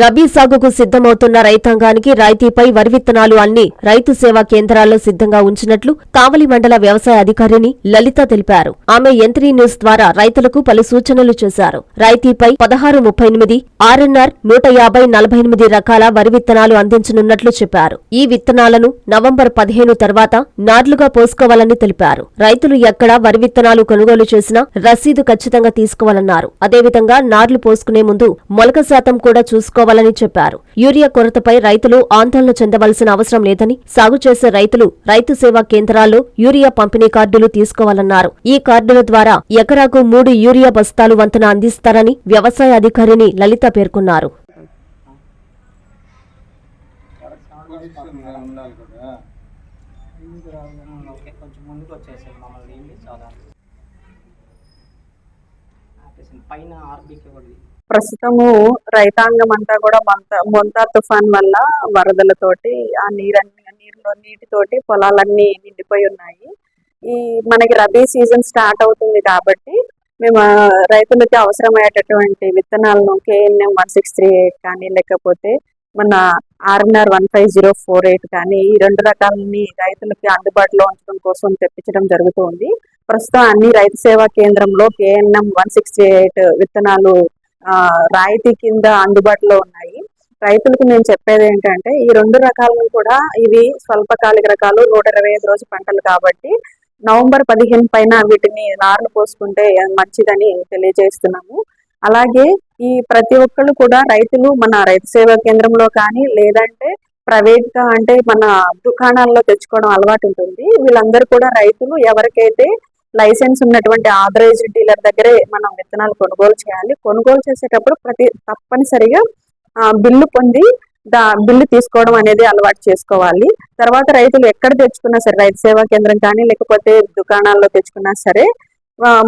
రబీ సాగుకు సిద్ధమవుతున్న రైతాంగానికి రాయితీపై వరి విత్తనాలు అన్ని రైతు సేవా కేంద్రాల్లో సిద్ధంగా ఉంచినట్లు కావలి మండల వ్యవసాయ అధికారిని లలిత తెలిపారు. ఆమె ఎంత్రీ న్యూస్ ద్వారా రైతులకు పలు సూచనలు చేశారు. రాయితీపై పదహారు ముప్పై ఎనిమిది ఆర్ఎన్ఆర్ నూట యాభై నలభై ఎనిమిది రకాల వరి విత్తనాలు అందించనున్నట్లు చెప్పారు. ఈ విత్తనాలను నవంబర్ పదిహేను తర్వాత నార్లుగా పోసుకోవాలని తెలిపారు. రైతులు ఎక్కడ వరి విత్తనాలు కొనుగోలు చేసినా రసీదు ఖచ్చితంగా తీసుకోవాలన్నారు. అదేవిధంగా నార్లు పోసుకునే ముందు మొలక శాతం కూడా తీసుకోవాలని చెప్పారు. యూరియా కొరతపై రైతులు ఆందోళన చెందవలసిన అవసరం లేదని సాగు చేసే రైతులు రైతు సేవా కేంద్రాల్లో యూరియా పంపిణీ కార్డులు తీసుకోవాలన్నారు. ఈ కార్డుల ద్వారా ఎకరాకు మూడు యూరియా బస్తాలు వంతున అందిస్తారని వ్యవసాయ అధికారిని లలిత పేర్కొన్నారు. కొంచెం ముందుకు మమ్మల్ని చాలా పైన ఆర్బీకే కూడా ప్రస్తుతము రైతాంగం అంతా కూడా మంత మొంతా తుఫాన్ వల్ల వరదలతోటి ఆ నీరన్నీ నీరులో నీటితోటి పొలాలన్నీ నిండిపోయి ఉన్నాయి. ఈ మనకి రబీ సీజన్ స్టార్ట్ అవుతుంది కాబట్టి మేము రైతులకి అవసరమయ్యేటటువంటి విత్తనాలను KNM one six three eight కానీ లేకపోతే మన RNR one five zero four eight కానీ ఈ రెండు రకాలని రైతులకి అందుబాటులో ఉంచడం కోసం తెప్పించడం జరుగుతుంది. ప్రస్తుతం అన్ని రైతు సేవా కేంద్రంలో కేఎన్ఎం వన్ సిక్స్టీ ఎయిట్ విత్తనాలు రాయితీ కింద అందుబాటులో ఉన్నాయి. రైతులకు నేను చెప్పేది ఏంటంటే ఈ రెండు రకాలను కూడా ఇవి స్వల్పకాలిక రకాలు నూట ఇరవై ఐదు రోజు పంటలు కాబట్టి నవంబర్ పదిహేను పైన వీటిని నారును పోసుకుంటే మంచిదని తెలియజేస్తున్నాము. అలాగే ఈ ప్రతి ఒక్కళ్ళు కూడా రైతులు మన రైతు సేవా కేంద్రంలో కానీ లేదంటే ప్రైవేట్గా అంటే మన దుకాణాల్లో తెచ్చుకోవడం అలవాటు ఉంటుంది. వీళ్ళందరూ కూడా రైతులు ఎవరికైతే లైసెన్స్ ఉన్నటువంటి ఆథరైజ్డ్ డీలర్ దగ్గరే మనం విత్తనాలు కొనుగోలు చేయాలి. కొనుగోలు చేసేటప్పుడు ప్రతి తప్పనిసరిగా బిల్లు పొంది దా బిల్లు తీసుకోవడం అనేది అలవాటు చేసుకోవాలి. తర్వాత రైతులు ఎక్కడ తెచ్చుకున్నా సరే రైతు సేవా కేంద్రం కానీ లేకపోతే దుకాణాల్లో తెచ్చుకున్నా సరే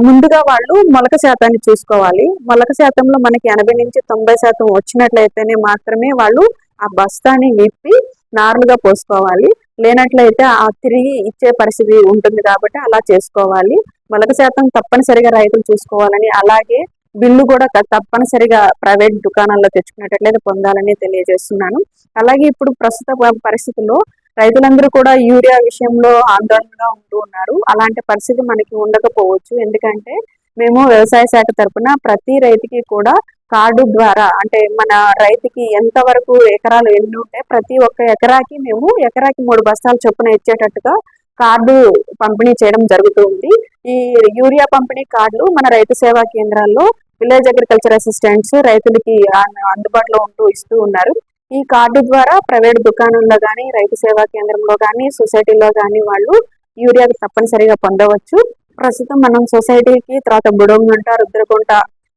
ముందుగా వాళ్ళు మొలక శాతాన్ని చూసుకోవాలి. మొలక శాతంలో మనకి ఎనభై నుంచి తొంభై శాతం వచ్చినట్లయితేనే మాత్రమే వాళ్ళు ఆ బస్తాని విప్పి నార్మల్గా పోసుకోవాలి. లేనట్లయితే ఆ తిరిగి ఇచ్చే పరిస్థితి ఉంటుంది కాబట్టి అలా చేసుకోవాలి. మొలక శాతం తప్పనిసరిగా రైతులు చూసుకోవాలని అలాగే బిల్లు కూడా తప్పనిసరిగా ప్రైవేట్ దుకాణాల్లో తెచ్చుకునేటట్లయితే పొందాలని తెలియజేస్తున్నాను. అలాగే ఇప్పుడు ప్రస్తుత పరిస్థితుల్లో రైతులందరూ కూడా యూరియా విషయంలో ఆందోళనగా ఉంటూ ఉన్నారు. అలాంటి పరిస్థితి మనకి ఉండకపోవచ్చు. ఎందుకంటే మేము వ్యవసాయ శాఖ తరఫున ప్రతి రైతుకి కూడా కార్డు ద్వారా అంటే మన రైతుకి ఎంత వరకు ఎకరాలు ఎన్ని ఉంటే ప్రతి ఒక్క ఎకరాకి మేము ఎకరాకి మూడు బస్తాలు చొప్పున ఇచ్చేటట్టుగా కార్డు పంపిణీ చేయడం జరుగుతుంది ఈ యూరియా పంపిణీ కార్డులు మన రైతు సేవా కేంద్రాల్లో విలేజ్ అగ్రికల్చర్ అసిస్టెంట్స్ రైతులకి అందుబాటులో ఉంటూ ఇస్తూ ఉన్నారు. ఈ కార్డు ద్వారా ప్రైవేట్ దుకాణంలో కానీ రైతు సేవా కేంద్రంలో కానీ సొసైటీలో కానీ వాళ్ళు యూరియా తప్పనిసరిగా పొందవచ్చు. ప్రస్తుతం మనం సొసైటీకి తర్వాత బుడోగుంట రుద్రకుంట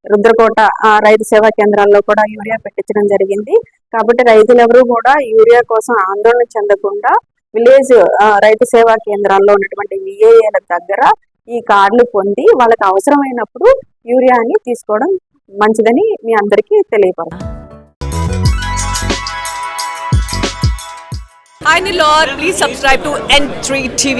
రుద్రకోట ఆ, రైతు సేవా కేంద్రాల్లో కూడా యూరియా పెట్టించడం జరిగింది. కాబట్టి రైతులు ఎవరు కూడా యూరియా కోసం ఆందోళన చెందకుండా విలేజ్ రైతు సేవా కేంద్రాల్లో ఉన్నటువంటి విఏఏల దగ్గర ఈ కార్డులు పొంది వాళ్ళకి అవసరమైనప్పుడు యూరియాని తీసుకోవడం మంచిదని మీ అందరికీ తెలియపడతాను Hi Nilor, please subscribe to N3 TV.